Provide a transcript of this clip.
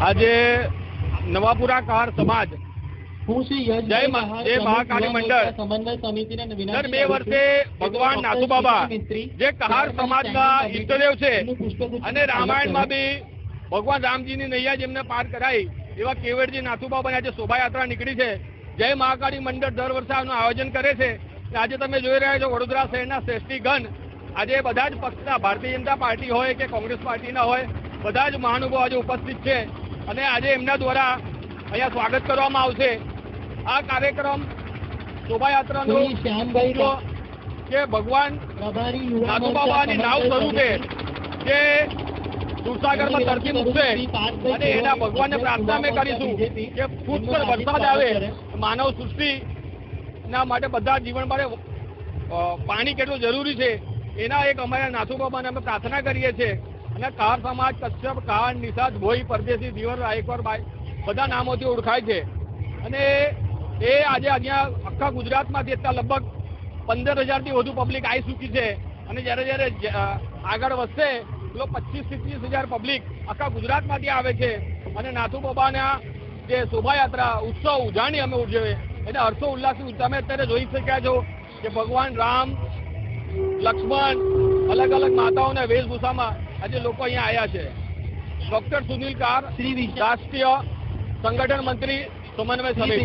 આજે નવાપુરા કાર સમાજ જય મહાકાળી મંડળ. દર બે વર્ષે ભગવાન નાથુ બાબા જે કહાર સમાજના ઈષ્ટદેવ છે અને રામાયણમાં બી ભગવાન રામજીની નૈયા જેમને પાર કરાઈ એવા કેવડજી નાથુ બાબાની આજે શોભાયાત્રા નીકળી છે. જય મહાકાળી મંડળ દર વર્ષે આનું આયોજન કરે છે. આજે તમે જોઈ રહ્યા છો વડોદરા શહેરના શ્રેષ્ઠીગણ આજે બધા જ પક્ષના ભારતીય જનતા પાર્ટી હોય કે કોંગ્રેસ પાર્ટીના હોય બધા જ મહાનુભાવો આજે ઉપસ્થિત છે. અને આજે એમના દ્વારા અહીંયા સ્વાગત કરવામાં આવશે. આ કાર્યક્રમ શોભાયાત્રાનો કે ભગવાન મોરચા બાબાની નાવ સ્વરૂપે. જે દૂધસાગરમાં તરતી મૂકશે. અને એના ભગવાનને પ્રાર્થના અમે કરીશું કે પુષ્કળ વરસાદ આવે માનવ સૃષ્ટિના માટે બધા જીવન માટે પાણી કેટલું જરૂરી છે. એના એક અમારા નાથુ બાબાને અમે પ્રાર્થના કરીએ છીએ. અને કાર સમાજ, કશ્યપ કાન નિષાદ, ભોઈ, પરદેશી ધીવર રાયકર ભાઈ બધા નામોથી ઓળખાય છે. અને એ આજે અહીંયા આખા ગુજરાતમાંથી અત્યારે લગભગ પંદર હજારથી વધુ પબ્લિક આવી ચૂકી છે. અને જ્યારે જ્યારે આગળ વધશે તો પચીસ ત્રીસ હજાર પબ્લિક આખા ગુજરાતમાંથી આવે છે. અને નાથુ બાબાના જે શોભાયાત્રા, ઉત્સવ ઉજાણી અમે ઉજવે એને હર્ષો ઉલ્લાસથી તમે અત્યારે જોઈ શક્યા છો કે ભગવાન રામ લક્ષ્મણ અલગ અલગ માતાઓના વેશભૂષામાં આજે લોકો અહીંયા આવ્યા છે. ડોક્ટર સુનિલ કાર શ્રી રાષ્ટ્રીય સંગઠન મંત્રી સમન્વય સમિતિ